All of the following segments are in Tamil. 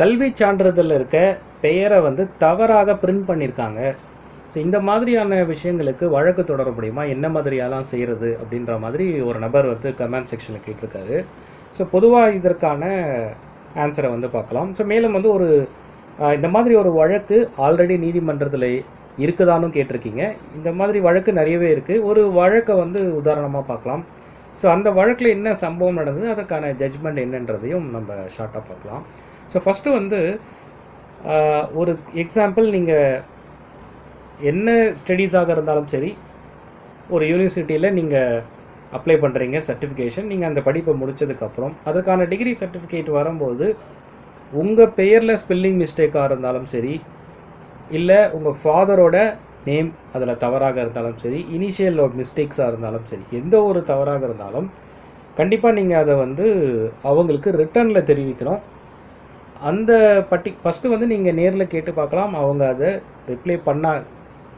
கல்வி சான்றிதழில் இருக்க பெயரை வந்து தவறாக பிரிண்ட் பண்ணியிருக்காங்க ஸோ இந்த மாதிரியான விஷயங்களுக்கு வழக்கு தொடர முடியுமா? என்ன மாதிரியெல்லாம் செய்கிறது அப்படின்ற மாதிரி ஒரு நபர் வந்து கமெண்ட் செக்ஷனில் கேட்டிருக்காரு. ஸோ பொதுவாக இதற்கான ஆன்சரை வந்து பார்க்கலாம். ஸோ மேலும் வந்து ஒரு இந்த மாதிரி ஒரு வழக்கு ஆல்ரெடி நீதிமன்றத்தில் இருக்குதானும் கேட்டிருக்கீங்க. இந்த மாதிரி வழக்கு நிறையவே இருக்குது ஒரு வழக்கை வந்து உதாரணமாக பார்க்கலாம். ஸோ அந்த வழக்கில் என்ன சம்பவம் நடந்தது? அதற்கான ஜட்ஜ்மெண்ட் என்னன்றதையும் நம்ம ஷார்ட்டாக பார்க்கலாம். ஸோ ஃபஸ்ட்டு வந்து ஒரு எக்ஸாம்பிள் நீங்கள் என்ன ஸ்டடீஸாக இருந்தாலும் சரி ஒரு யூனிவர்சிட்டியில் நீங்கள் அப்ளை பண்ணுறீங்க சர்டிஃபிகேஷன் நீங்கள் அந்த படிப்பை முடிச்சதுக்கப்புறம் அதுக்கான டிகிரி சர்டிஃபிகேட் வரும்போது உங்கள் பெயரில் ஸ்பெல்லிங் மிஸ்டேக்காக இருந்தாலும் சரி இல்லை உங்கள் ஃபாதரோட நேம் அதில் தவறாக இருந்தாலும் சரி இனிஷியல் மிஸ்டேக்ஸாக இருந்தாலும் சரி எந்த ஒரு தவறாக இருந்தாலும் கண்டிப்பாக நீங்கள் அதை வந்து அவங்களுக்கு ரிட்டர்னில் தெரிவிக்கணும். அந்த பட்டி ஃபஸ்ட்டு வந்து நீங்கள் நேரில் கேட்டு பார்க்கலாம் அவங்க அதை ரிப்ளை பண்ணா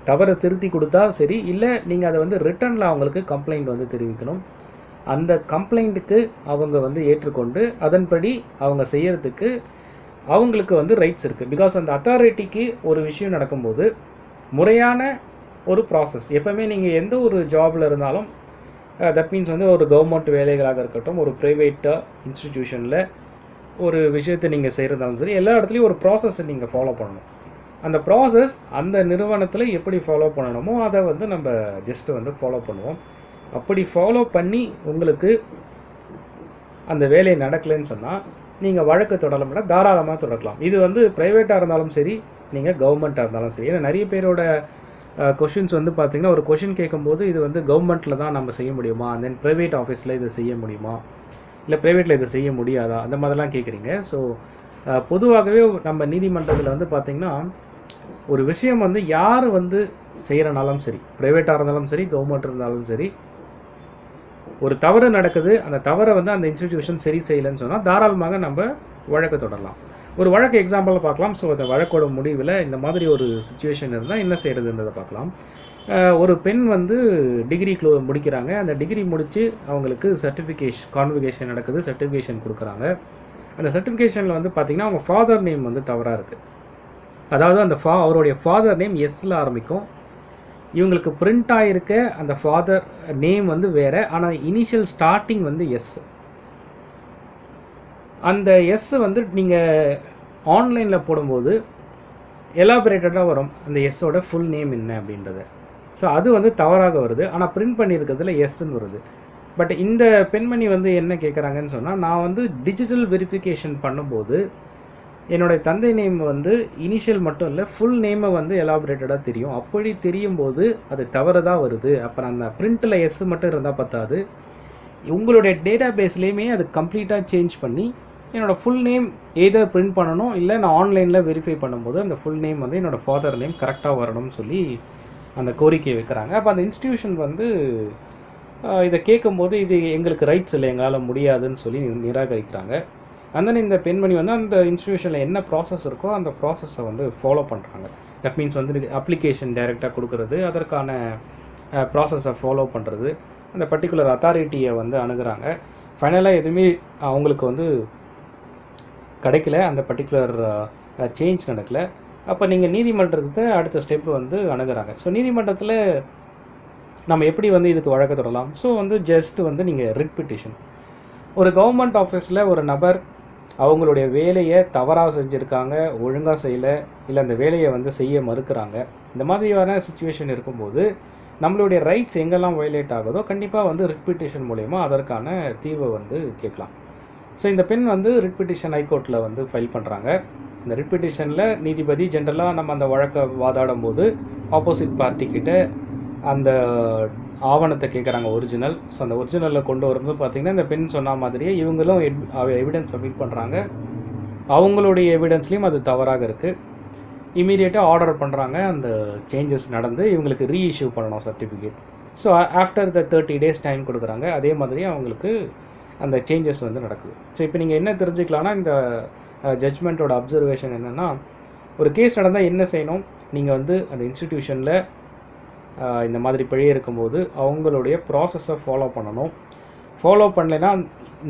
தவறை திருத்தி கொடுத்தா சரி இல்லை நீங்கள் அதை வந்து ரிட்டனில் அவங்களுக்கு கம்ப்ளைண்ட் வந்து தெரிவிக்கணும். அந்த கம்ப்ளைண்ட்டுக்கு அவங்க வந்து ஏற்றுக்கொண்டு அதன்படி அவங்க செய்கிறதுக்கு அவங்களுக்கு வந்து ரைட்ஸ் இருக்குது பிகாஸ் அந்த அத்தாரிட்டிக்கு ஒரு விஷயம் நடக்கும்போது முறையான ஒரு ப்ராசஸ் எப்போவுமே நீங்கள் எந்த ஒரு ஜாபில் இருந்தாலும் தட் மீன்ஸ் வந்து ஒரு கவர்மெண்ட் வேலைகளாக இருக்கட்டும் ஒரு ப்ரைவேட்டாக இன்ஸ்டிடியூஷனில் uh, ஒரு விஷயத்தை நீங்கள் செய்கிறதாலும் சரி எல்லா இடத்துலையும் ஒரு ப்ராசஸை நீங்கள் ஃபாலோ பண்ணணும். அந்த ப்ராசஸ் அந்த நிறுவனத்தில் எப்படி ஃபாலோ பண்ணணுமோ அதை வந்து நம்ம ஜஸ்ட்டு வந்து ஃபாலோ பண்ணுவோம். அப்படி ஃபாலோ பண்ணி உங்களுக்கு அந்த வேலை நடக்கலைன்னு சொன்னால் நீங்கள் வழக்கு தொடரலாம்னா தாராளமாக தொடரலாம். இது வந்து ப்ரைவேட்டாக இருந்தாலும் சரி நீங்கள் கவர்மெண்ட்டாக இருந்தாலும் சரி. ஏன்னா நிறைய பேரோட கொஷின்ஸ் வந்து பார்த்திங்கன்னா ஒரு கொஷின் கேட்கும்போது இது வந்து கவர்மெண்ட்டில் தான் நம்ம செய்ய முடியுமா? தென் ப்ரைவேட் ஆஃபீஸில் இதை செய்ய முடியுமா? இல்லை ப்ரைவேட்டில் இதை செய்ய முடியாதா? அந்த மாதிரிலாம் கேட்குறீங்க ஸோ பொதுவாகவே நம்ம நீதிமன்றத்தில் வந்து பார்த்திங்கன்னா ஒரு விஷயம் வந்து யார் வந்து செய்கிறனாலும் சரி ப்ரைவேட்டாக இருந்தாலும் சரி கவர்மெண்ட் இருந்தாலும் சரி ஒரு தவறு நடக்குது அந்த தவறை வந்து அந்த இன்ஸ்டிடியூஷன் சரி செய்யலைன்னு சொன்னால் தாராளமாக நம்ம வழக்கு தொடரலாம். ஒரு வழக்கு எக்ஸாம்பிளில் பார்க்கலாம். ஸோ அந்த வழக்கோட முடிவில் இந்த மாதிரி ஒரு சுச்சுவேஷன் இருந்தால் என்ன செய்கிறதுன்றதை பார்க்கலாம். ஒரு பெண் வந்து டிகிரி க்ளோ முடிக்கிறாங்க. அந்த டிகிரி முடித்து அவங்களுக்கு சர்டிஃபிகேஷன் கான்வெகேஷன் நடக்குது. சர்டிஃபிகேஷன் கொடுக்குறாங்க. அந்த சர்டிஃபிகேஷனில் வந்து பார்த்திங்கன்னா அவங்க ஃபாதர் நேம் வந்து தவறாக இருக்குது அதாவது அந்த ஃபா அவருடைய ஃபாதர் நேம் எஸ்ல ஆரம்பிக்கும். இவங்களுக்கு பிரிண்ட் ஆகிருக்க அந்த ஃபாதர் நேம் வந்து வேறு. ஆனால் இனிஷியல் ஸ்டார்டிங் வந்து எஸ் அந்த எஸ் வந்து நீங்கள் ஆன்லைனில் போடும்போது எலாபரேட்டடாக வரும். அந்த எஸ்ஸோட ஃபுல் நேம் என்ன அப்படின்றத. ஸோ அது வந்து தவறாக வருது. ஆனால் பிரிண்ட் பண்ணியிருக்கிறதுல எஸ்ன்னு வருது. பட் இந்த பெண்மணி வந்து என்ன கேட்குறாங்கன்னு சொன்னால் நான் வந்து டிஜிட்டல் வெரிஃபிகேஷன் பண்ணும்போது என்னுடைய தந்தை நேம் வந்து இனிஷியல் மட்டும் இல்லை ஃபுல் நேமை வந்து எலாபரேட்டடாக தெரியும். அப்படி தெரியும் போது அது தவறுதான் வருது. அப்புறம் அந்த பிரிண்ட்டில் எஸ் மட்டும் இருந்தால் பத்தாது. உங்களுடைய டேட்டா பேஸ்லேயுமே அது கம்ப்ளீட்டாக சேஞ்ச் பண்ணி என்னோடய ஃபுல் நேம் எதை பிரிண்ட் பண்ணணும் இல்லை நான் ஆன்லைனில் வெரிஃபை பண்ணும்போது அந்த ஃபுல் நேம் வந்து என்னோடய ஃபாதர் நேம் கரெக்டாக வரணும்னு சொல்லி அந்த கோரிக்கையை வைக்கிறாங்க. அப்போ அந்த இன்ஸ்டிடியூஷன் வந்து இதை கேட்கும்போது இது எங்களுக்கு ரைட்ஸ் இல்லை எங்களால் முடியாதுன்னு சொல்லி நிராகரிக்கிறாங்க. அந்த இந்த பெண்மணி வந்து அந்த இன்ஸ்டிடியூஷனில் என்ன ப்ராசஸ் இருக்கோ அந்த ப்ராசஸை வந்து ஃபாலோ பண்ணுறாங்க தட் மீன்ஸ் வந்து அப்ளிகேஷன் டைரெக்டாக கொடுக்கறது அதற்கான ப்ராசஸை ஃபாலோ பண்ணுறது அந்த பர்டிகுலர் அத்தாரிட்டியை வந்து அணுகிறாங்க. ஃபைனலாக எதுவுமே அவங்களுக்கு வந்து கிடைக்கல. அந்த பர்டிகுலர் சேஞ்ச் நடக்கலை. அப்போ நீங்கள் நீதிமன்றத்தை அடுத்த ஸ்டெப் வந்து அணுகிறாங்க. ஸோ நீதிமன்றத்தில் நம்ம எப்படி வந்து இதுக்கு வழக்கு தொடரலாம்? ஸோ வந்து ஜஸ்ட் வந்து நீங்கள் ரிட் பிட்டிஷன் ஒரு கவர்மெண்ட் ஆஃபீஸில் ஒரு நபர் அவங்களுடைய வேலையை தவறாக செஞ்சுருக்காங்க ஒழுங்காக செய்யலை இல்லை அந்த வேலையை வந்து செய்ய மறுக்கிறாங்க. இந்த மாதிரியான சுச்சுவேஷன் இருக்கும்போது நம்மளுடைய ரைட்ஸ் எங்கெல்லாம் வயலேட் ஆகுதோ கண்டிப்பாக வந்து ரிட்பிட்டிஷன் மூலயமா அதற்கான தீர்வை வந்து கேட்கலாம். ஸோ இந்த பெண் வந்து ரிட்பிட்டிஷன் ஹைகோர்ட்டில் வந்து ஃபைல் பண்ணுறாங்க இந்த ரிப்பிட்டிஷனில் நீதிபதி ஜென்ரலாக நம்ம அந்த வழக்கை வாதாடும் போது ஆப்போசிட் பார்ட்டிக்கிட்ட அந்த ஆவணத்தை கேட்குறாங்க ஒரிஜினல் ஸோ அந்த ஒரிஜினலில் கொண்டு வரும்போது பார்த்தீங்கன்னா இந்த பெண் சொன்ன மாதிரியே இவங்களும் எவிடன்ஸ் சப்மிட் பண்ணுறாங்க அவங்களுடைய எவிடன்ஸ்லேயும் அது தவறாக இருக்குது இமீடியட்டாக ஆர்டர் பண்ணுறாங்க அந்த சேஞ்சஸ் நடந்து இவங்களுக்கு ரீஇஷ்யூ பண்ணணும் certificate so after the thirty days time கொடுக்குறாங்க. அதே மாதிரி அவங்களுக்கு அந்த சேஞ்சஸ் வந்து நடக்குது. ஸோ இப்போ நீங்கள் என்ன தெரிஞ்சுக்கலாம்னா இந்த ஜட்ஜ்மெண்ட்டோட அப்சர்வேஷன் என்னென்னா ஒரு கேஸ் நடந்தால் என்ன செய்யணும்? நீங்கள் வந்து அந்த இன்ஸ்டிடியூஷனில் இந்த மாதிரி பிழை இருக்கும்போது அவங்களுடைய ப்ராசஸை ஃபாலோ பண்ணணும். ஃபாலோ பண்ணலைன்னா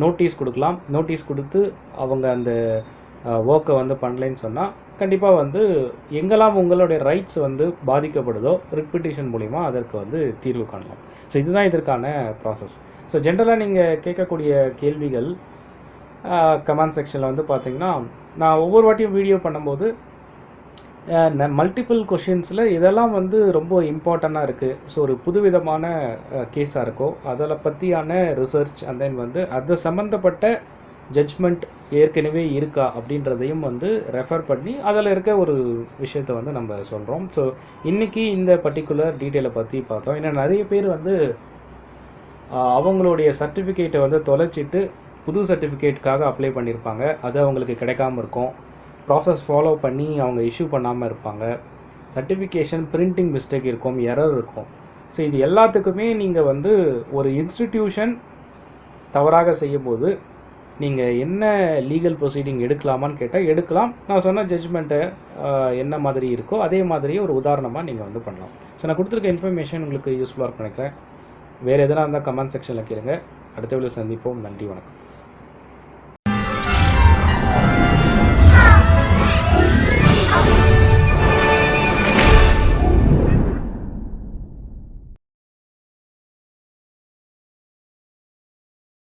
நோட்டீஸ் கொடுக்கலாம். நோட்டீஸ் கொடுத்து அவங்க அந்த ஒர்க்கை வந்து பண்ணலைன்னு சொன்னால் கண்டிப்பாக வந்து எங்கெல்லாம் உங்களுடைய ரைட்ஸ் வந்து பாதிக்கப்படுதோ ரிப்பிட்டிஷன் மூலிமா அதற்கு வந்து தீர்வு காணலாம். ஸோ இதுதான் இதற்கான ப்ராசஸ் ஸோ ஜென்ரலாக நீங்கள் கேட்கக்கூடிய கேள்விகள் கமெண்ட் செக்ஷனில் வந்து பார்த்தீங்கன்னா நான் ஒவ்வொரு வாட்டியும் வீடியோ பண்ணும்போது மல்டிபிள் கொஷின்ஸில் இதெல்லாம் வந்து ரொம்ப இம்பார்ட்டண்ட்டாக இருக்குது ஸோ ஒரு புதுவிதமான கேஸாக இருக்கோ அதில் பற்றியான ரிசர்ச் அண்ட் தென் வந்து அது சம்மந்தப்பட்ட ஜட்ஜ்மெண்ட் ஏற்கனவே இருக்கா அப்படின்றதையும் வந்து ரெஃபர் பண்ணி அதில் இருக்க ஒரு விஷயத்தை வந்து நம்ம சொல்கிறோம் ஸோ இன்றைக்கி இந்த பர்டிகுலர் டீட்டெயிலை பற்றி பார்த்தோம். ஏன்னா நிறைய பேர் வந்து அவங்களுடைய சர்டிஃபிகேட்டை வந்து தொலைச்சிட்டு புது சர்டிஃபிகேட்டுக்காக அப்ளை பண்ணியிருப்பாங்க அது அவங்களுக்கு கிடைக்காம இருக்கும். ப்ராசஸ் ஃபாலோ பண்ணி அவங்க இஷ்யூ பண்ணாமல் இருப்பாங்க. சர்டிஃபிகேஷன் பிரிண்டிங் மிஸ்டேக் இருக்கும் எரர் இருக்கும். ஸோ இது எல்லாத்துக்குமே நீங்கள் வந்து ஒரு இன்ஸ்டிடியூஷன் தவறாக செய்யும்போது நீங்கள் என்ன லீகல் ப்ரொசீடிங் எடுக்கலாமான்னு கேட்டால் எடுக்கலாம். நான் சொன்ன ஜட்ஜ்மெண்ட்டு என்ன மாதிரி இருக்கோ அதே மாதிரியே ஒரு உதாரணமாக நீங்கள் வந்து பண்ணலாம். ஸோ நான் கொடுத்துருக்க இன்ஃபர்மேஷன் உங்களுக்கு யூஸ்ஃபுல்லாக இருக்கும் நினைக்கிறேன். வேறு எதனா இருந்தால் கமெண்ட் செக்ஷனில் கேளுங்க. அடுத்த வீடியோ சந்திப்போம். நன்றி வணக்கம்.